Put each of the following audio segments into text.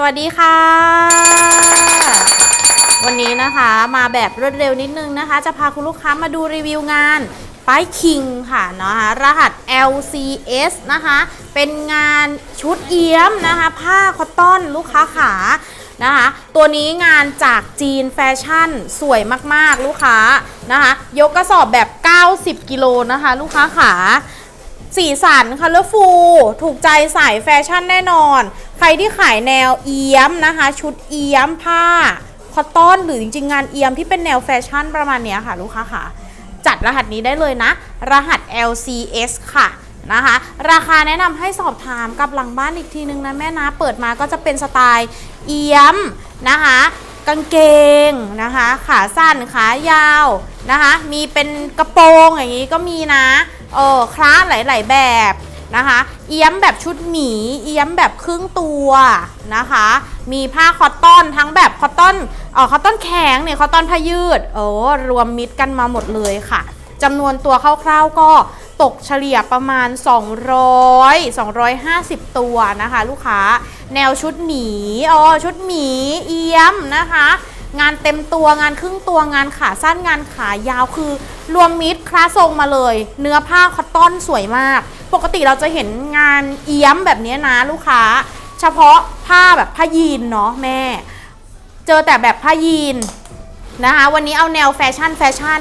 สวัสดีค่ะ วันนี้นะคะมาแบบรวดเร็วนิดนึงนะคะ จะพาคุณลูกค้ามาดูรีวิวงานป้ายคิงค่ะนะคะรหัส LCS นะคะ เป็นงานชุดเอี้ยมนะคะ ผ้าคอตตอนลูกค้าขานะคะตัวนี้งานจากจีนแฟชั่นสวยมากๆลูกค้านะคะ ยกกระสอบแบบ 90 กิโลนะคะ ลูกค้าขา สีสันคัลเลอร์ฟูถูกใจสายแฟชั่นแน่นอน ใครที่ขายแนวเอี้ยมนะคะ ชุดเอี้ยมผ้าคอตตอนหรือจริงๆ งานเอี้ยมที่เป็นแนวแฟชั่นประมาณนี้ค่ะ ลูกค้าค่ะ จัดรหัสนี้ได้เลยนะ รหัส LCS ค่ะนะคะราคาแนะนำให้สอบถามกับหลังบ้านอีกทีนึงนะแม่นะ เปิดมาก็จะเป็นสไตล์เอี้ยมนะคะกางเกงนะคะ ขาสั้นขายาวนะคะ มีเป็นกระโปรงอย่างนี้ก็มีนะ เออคลาสหลาย ๆ แบบนะคะ เอี้ยมแบบชุดหมี เอี้ยมแบบครึ่งตัวนะคะ มีผ้าคอตตอนทั้งแบบคอตตอนเออคอตตอนแข็งเนี่ยคอตตอนผ้ายืดเออรวมมิดกันมาหมดเลยค่ะจำนวนตัวคร่าวๆก็ตกเฉลี่ยประมาณ 200 250 ตัวนะคะ ลูกค้า แนวชุดหมีอ๋อชุดหมีเอี้ยมนะคะ งานเต็มตัวงานครึ่งตัวงานขาสั้นงานขายาวคือ รวมมิดคลาสทรงมาเลย เนื้อผ้าคอตตอนสวยมาก ปกติเราจะเห็นงานเอี้ยมแบบนี้นะลูกค้า เฉพาะผ้าแบบผ้ายีนเนาะแม่ เจอแต่แบบผ้ายีนนะคะ วันนี้เอาแนวแฟชั่นแฟชั่น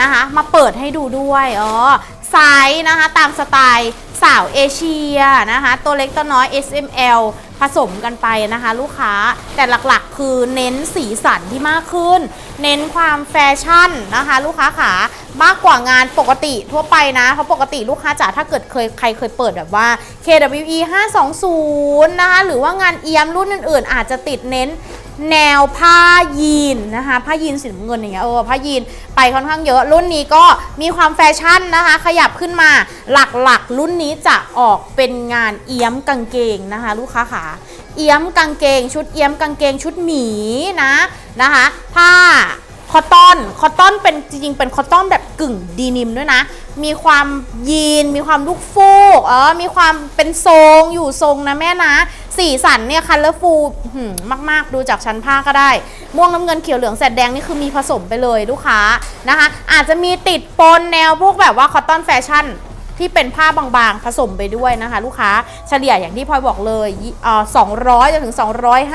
นะคะ มาเปิดให้ดูด้วยอ๋อไซส์นะคะตามสไตล์ สาวเอเชียนะคะ ตัวเล็กตัวน้อย S M L ผสมกันไปนะคะลูกค้าแต่หลักๆ คือเน้นสีสันที่มากขึ้น เน้นความแฟชั่นนะคะ ลูกค้าขามากกว่างานปกติทั่วไปนะเพราะปกติลูกค้าจ๋าถ้าเกิดเคยใครเคยเปิดแบบว่า KWE 520 นะคะหรือว่างานเอียมรุ่นอื่นๆ อาจจะติดเน้น แนวผ้ายีนนะคะผ้ายีนสีน้ำเงินอย่างเงี้ยเออผ้ายีนไปค่อนข้างเยอะ รุ่นนี้ก็มีความแฟชั่นนะคะ ขยับขึ้นมาหลักๆ รุ่นนี้จะออกเป็นงานเอี้ยมกางเกงนะคะ ลูกค้าขาเอี้ยมกางเกง ชุดเอี้ยมกางเกงชุดหมีนะนะคะ ผ้าคอตตอน คอตตอนเป็นจริงๆ เป็นคอตตอนแบบ กึ่งดีนิมด้วยนะ มีความยีน มีความลูกฟูก เออ มีความเป็นทรงอยู่ทรงนะแม่นะ สีสันเนี่ยคัลเลอร์ฟูลมาก ๆ ดูจากชั้นผ้าก็ได้ ม่วงน้ำเงินเขียวเหลืองแสดแดงนี่คือมีผสมไปเลยลูกค้านะคะ อาจจะมีติดปนแนวพวกแบบว่าคอตตอนแฟชั่นที่เป็นผ้าบางๆ ผสมไปด้วยนะคะ ลูกค้าเฉลี่ยอย่างที่พลอยบอกเลยเอ่อ200จนถึง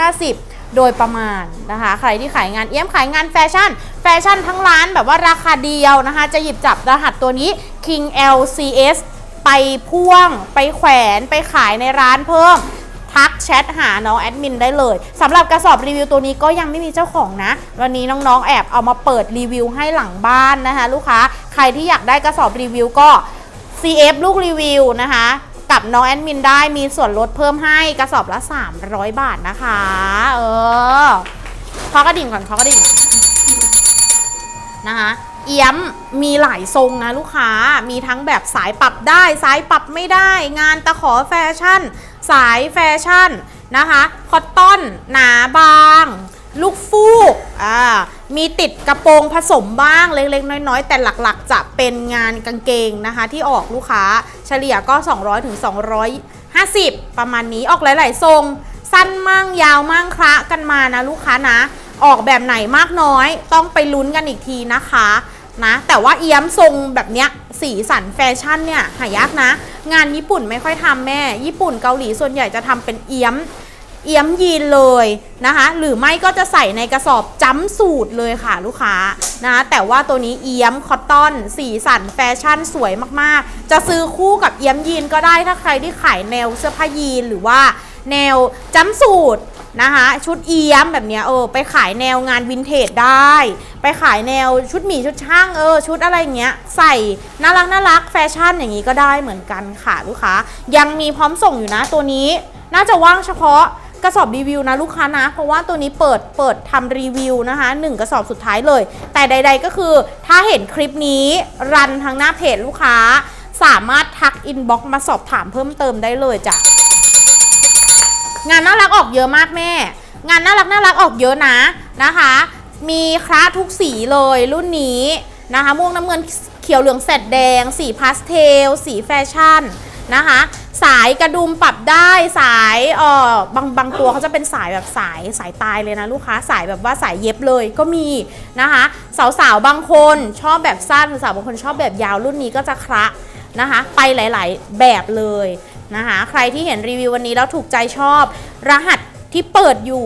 250 โดยประมาณนะคะ ใครที่ขายงานเอี้ยมขายงานแฟชั่น แฟชั่นทั้งร้านแบบว่าราคาเดียวนะคะ จะหยิบจับรหัสตัวนี้ King LCS ไปพ่วง ไปแขวนไปขายในร้านเพิ่ม ทักแชทหาน้องแอดมินได้เลยสำหรับกระสอบรีวิวตัวนี้ก็ยังไม่มีเจ้าของนะ วันนี้น้องๆแอบเอามาเปิดรีวิวให้หลังบ้านนะคะ ลูกค้าใครที่อยากได้กระสอบรีวิวก็ CF ลูกรีวิวนะคะกับน้องแอดมินได้มีส่วนลดเพิ่มให้กระสอบละ 300 บาทนะคะ เออพอกระดิ่งก่อนพอกระดิ่ง นะคะเอี้ยมมีหลายทรงนะลูกค้ามีทั้งแบบสายปรับได้ สายปรับไม่ได้ งานตะขอแฟชั่น สายแฟชั่นนะคะคอตตอน หนาบาง ลูกฟูกอ่ามีติดกระโปรงผสมบ้างเล็กๆ น้อยๆ แต่หลักๆ จะเป็นงานกางเกงนะคะ ที่ออกลูกค้าเฉลี่ยก็ 200ถึง250 ประมาณนี้ออกหลายๆทรง สั้นมั่งยาวมั่งคละกันมานะลูกค้านะ ออกแบบไหนมากน้อยต้องไปลุ้นกันอีกทีนะคะนะแต่ว่าเอี้ยมทรงแบบเนี้ยสีสันแฟชั่นเนี่ยหายากนะ งานญี่ปุ่นไม่ค่อยทำแม่ ญี่ปุ่นเกาหลีส่วนใหญ่จะทำเป็นเอี้ยมเอี้ยมยีนเลยนะคะ หรือไม่ก็จะใส่ในกระสอบจ้ำสูตรเลยค่ะลูกค้านะแต่ว่าตัวนี้เอี้ยมคอตตอน สีสันแฟชั่นสวยมากๆ จะซื้อคู่กับเอี้ยมยีนก็ได้ถ้าใครที่ขายแนวเสื้อผ้ายีนหรือว่าแนวจ้ำสูตร นะคะชุดเอี้ยมแบบเนี้ยเออไปขายแนวงานวินเทจได้ ไปขายแนวชุดหมีชุดช่างเออชุดอะไรเงี้ยใส่น่ารักน่ารักแฟชั่นอย่างนี้ก็ได้เหมือนกันค่ะลูกค้า ยังมีพร้อมส่งอยู่นะตัวนี้ น่าจะว่างเฉพาะกระสอบรีวิวนะลูกค้านะ เพราะว่าตัวนี้เปิดเปิดทำรีวิวนะคะหนึ่งกระสอบสุดท้ายเลย แต่ใด ๆ ก็คือถ้าเห็นคลิปนี้รันทางหน้าเพจลูกค้า สามารถทักอินบ็อกซ์มาสอบถามเพิ่มเติมได้เลยจ้ะ งานน่ารักออกเยอะมากแม่ งานน่ารักน่ารักออกเยอะนะนะคะ มีคลาทุกสีเลยรุ่นนี้นะคะม่วงน้ำเงินเขียวเหลืองแสดแดง สีพาสเทล สีแฟชั่นนะคะ สายกระดุมปรับได้สายเออบางบางตัวเขาจะเป็นสายแบบสายสายตายเลยนะลูกค้าสายแบบว่าสายเย็บเลยก็มีนะคะ สาวๆบางคนชอบแบบสั้นสาวบางคนชอบแบบยาวรุ่นนี้ก็จะคละนะคะ ไปหลาย ๆ แบบเลย นะคะ ใครที่เห็นรีวิววันนี้แล้วถูกใจชอบ รหัสที่เปิดอยู่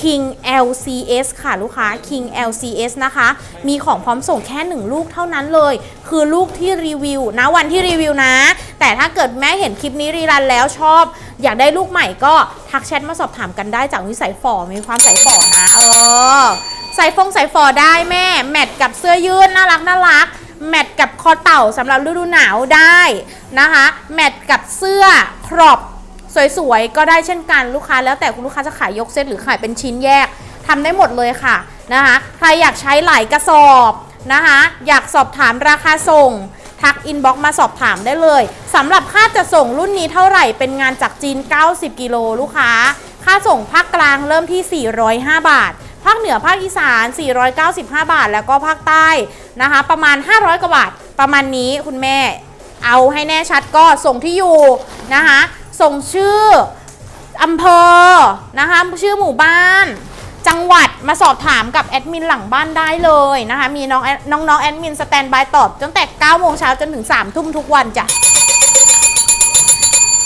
King LCS ค่ะลูกค้า King LCS นะคะ มีของพร้อมส่งแค่หนึ่งลูกเท่านั้นเลย คือลูกที่รีวิวนะวันที่รีวิวนะ แต่ถ้าเกิดแม่เห็นคลิปนี้รีรันแล้วชอบ อยากได้ลูกใหม่ก็ทักแชทมาสอบถามกันได้จากวิสัยฝ่อมีความใส่ฝ่อนะ เออใส่ฟงใส่ฟอได้แม่ แมทกับเสื้อยืดน่ารักน่ารัก แมทกับคอเต่าสำหรับฤดูหนาวได้นะคะ แมทกับเสื้อครอปสวยๆ ก็ได้เช่นกันลูกค้า แล้วแต่คุณลูกค้าจะขายยกเซตหรือขายเป็นชิ้นแยกทำได้หมดเลยค่ะนะคะ ใครอยากใช้หลายกระสอบนะคะ อยากสอบถามราคาส่ง ทักอินบ็อกมาสอบถามได้เลยสำหรับค่าจะส่งรุ่นนี้เท่าไหร่เป็นงานจากจีน 90 กิโลลูกค้า ค่าส่งภาคกลางเริ่มที่ 405 บาท ภาคเหนือภาคอีสาน 495 บาท แล้วก็ภาคใต้นะคะ ประมาณ 500 กว่าบาท ประมาณนี้คุณแม่ เอาให้แน่ชัดก็ส่งที่อยู่นะคะ ส่งชื่ออำเภอนะคะชื่อหมู่บ้าน จังหวัดมาสอบถามกับแอดมินหลังบ้านได้เลยนะคะ มีน้องแอดน้องแอดมินสแตนบายตอบตั้งแต่9โมงเช้าจนถึง3ทุ่มทุกวันจ้ะ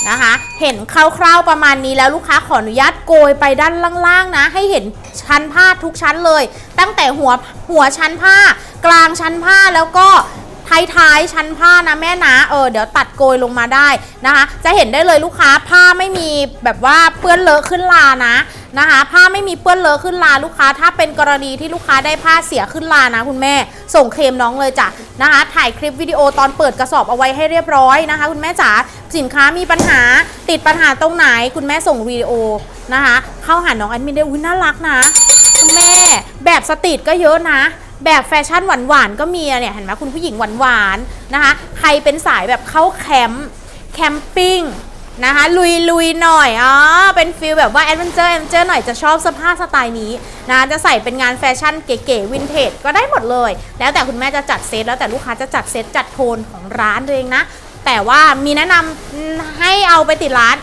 นะคะ เห็นคร่าวๆประมาณนี้แล้วลูกค้าขออนุญาตโกยไปด้านล่างๆนะ ให้เห็น ชั้นผ้าทุกชั้นเลย ตั้งแต่หัวหัวชั้นผ้ากลางชั้นผ้าแล้วก็ ท้ายๆชั้นผ้านะแม่นะเออเดี๋ยวตัดโกยลงมาได้นะคะ จะเห็นได้เลยลูกค้าผ้าไม่มีแบบว่าเปื้อนเลอะขึ้นลานะนะคะ ผ้าไม่มีเปื้อนเลอะขึ้นลาลูกค้า ถ้าเป็นกรณีที่ลูกค้าได้ผ้าเสียขึ้นลานะคุณแม่ ส่งเคลมน้องเลยจ้ะนะคะ ถ่ายคลิปวิดีโอตอนเปิดกระสอบเอาไว้ให้เรียบร้อยนะคะ คุณแม่จ๋าสินค้ามีปัญหาติดปัญหาตรงไหน คุณแม่ส่งวิดีโอนะคะ เข้าหาน้องแอดมินได้อุ้ยน่ารักนะ คุณแม่แบบสตรีทก็เยอะนะ แบบแฟชั่นหวานๆก็มีเนี่ยเห็นไหมคุณผู้หญิงหวานๆนะคะ ใครเป็นสายแบบเข้าแคมป์แคมปิ้งนะคะลุยลุยหน่อยอ๋อเป็นฟิลแบบว่าแอดเวนเจอร์แอดเวนเจอร์หน่อยจะชอบเสื้อผ้าสไตล์นี้นะจะใส่เป็นงานแฟชั่นเก๋ๆวินเทจก็ได้หมดเลย แล้วแต่คุณแม่จะจัดเซตแล้วแต่ลูกค้าจะจัดเซตจัดโทนของร้านตัวเองนะ แต่ว่ามีแนะนำให้เอาไปติดร้าน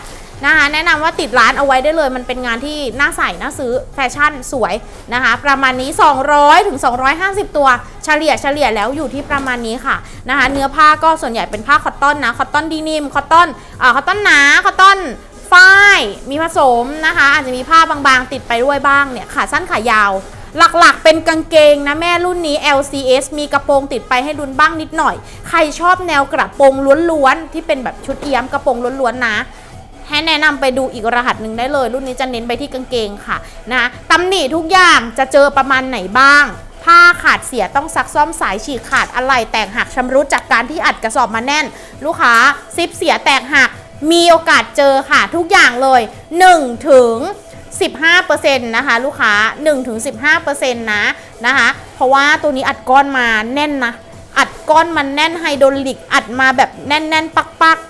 นะคะแนะนำว่าติดร้านเอาไว้ได้เลย มันเป็นงานที่น่าใส่น่าซื้อแฟชั่นสวยนะคะ ประมาณนี้ 200ถึง250 ตัวเฉลี่ยเฉลี่ยแล้วอยู่ที่ประมาณนี้ค่ะนะคะ เนื้อผ้าก็ส่วนใหญ่เป็นผ้าคอตตอนนะคอตตอนดีนิมคอตตอนอ่าคอตตอนหนาคอตตอนฝ้ายมีผสมนะคะ อาจจะมีผ้าบางๆ ติดไปด้วยบ้างเนี่ยขาสั้นขายาวหลักๆ เป็นกางเกงนะแม่รุ่นนี้ LCS มีกระโปรงติดไปให้ดุนบ้างนิดหน่อย ใครชอบแนวกระโปรงล้วนๆ ที่เป็นแบบชุดเอี้ยมกระโปรงล้วนๆนะ ให้แนะนำไปดูอีกรหัสหนึ่งได้เลย รุ่นนี้จะเน้นไปที่กางเกงค่ะนะตำหนิทุกอย่างจะเจอประมาณไหนบ้างผ้าขาดเสียต้องซักซ่อมสายฉีกขาดอะไรแตกหักชำรุดจากการที่อัดกระสอบมาแน่น ลูกค้าซิปเสียแตกหักมีโอกาสเจอค่ะทุกอย่างเลย1ถึง15%นะคะลูกค้า 1-15%นะนะคะ เพราะว่าตัวนี้อัดก้อนมาแน่นนะ อัดก้อนมันแน่นไฮโดรลิก อัดมาแบบแน่นๆ ปักๆ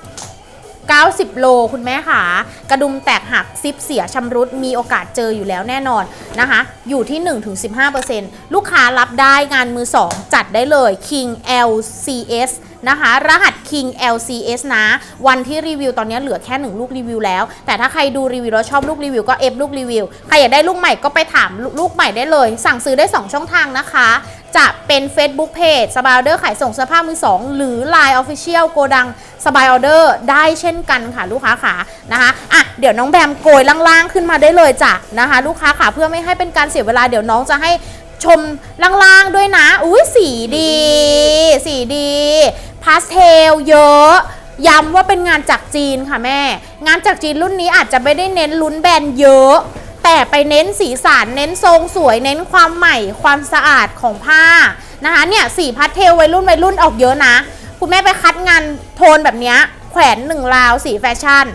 90 โลคุณแม่ค่ะ กระดุมแตกหักซิปเสียชำรุดมีโอกาสเจออยู่แล้วแน่นอนนะคะ อยู่ที่ 1-15%ลูกค้ารับได้งานมือ 2 จัดได้เลย King LCS นะคะ รหัส King LCS นะ วันที่รีวิวตอนนี้เหลือแค่ 1 ลูกรีวิวแล้ว แต่ถ้าใครดูรีวิวแล้วชอบลูกรีวิวก็เอฟลูกรีวิว ใครอยากได้ลูกใหม่ก็ไปถามลูกใหม่ได้เลย สั่งซื้อได้ 2 ช่องทางนะคะ จะเป็น Facebook Page สบายออเดอร์ขายส่งเสื้อผ้ามือ2หรือ Line Official โกดังสบายออเดอร์ได้เช่นกันค่ะลูกค้าขานะคะอะเดี๋ยวน้องแบมโกยล่างๆขึ้นมาได้เลยจ้ะนะคะ ลูกค้าขาเพื่อไม่ให้เป็นการเสียเวลาเดี๋ยวน้องจะให้ชมล่างๆด้วยนะ อุ้ยสีดี สีดีพาสเทลเยอะย้ำว่าเป็นงานจากจีนค่ะแม่ งานจากจีนรุ่นนี้อาจจะไม่ได้เน้นลุ้นแบรนด์เยอะ แต่ไปเน้นสีสันเน้นทรงสวยเน้นความใหม่ความสะอาดของผ้านะคะเนี่ยสีพาสเทลวัยรุ่นวัยรุ่นออกเยอะนะ คุณแม่ไปคัดงานโทนแบบเนี้ยแขวนหนึ่งราวสีแฟชั่น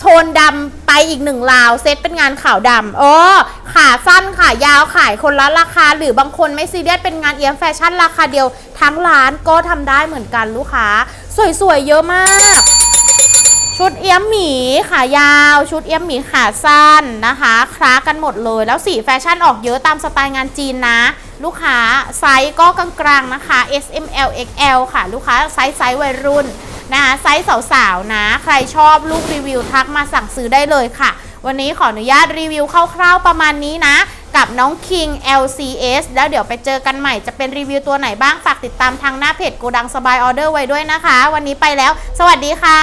โทนดำไปอีกหนึ่งราวเซตเป็นงานขาวดำเออขาสั้นขายาวขายคนละราคา หรือบางคนไม่ซีเรียสเป็นงานเอียมแฟชั่นราคาเดียว ทั้งร้านก็ทำได้เหมือนกันลูกค้า สวยๆเยอะมาก ชุดเอี้ยมหมีขายาว ชุดเอี้ยมหมีขาสั้นนะคะคล้ากันหมดเลย แล้วสีแฟชั่นออกเยอะตามสไตล์งานจีนนะ ลูกค้าไซส์ก็กลางๆนะคะ S M L X L ค่ะ ลูกค้าไซส์ไซส์วัยรุ่นนะคะไซส์สาวๆนะ ใครชอบลูกรีวิวทักมาสั่งซื้อได้เลยค่ะ วันนี้ขออนุญาตรีวิวคร่าวๆประมาณนี้นะ กับน้อง King LCS แล้วเดี๋ยวไปเจอกันใหม่จะเป็นรีวิวตัวไหนบ้าง ฝากติดตามทางหน้าเพจโกดังสบายออเดอร์ไว้ด้วยนะคะ วันนี้ไปแล้ว สวัสดีค่ะ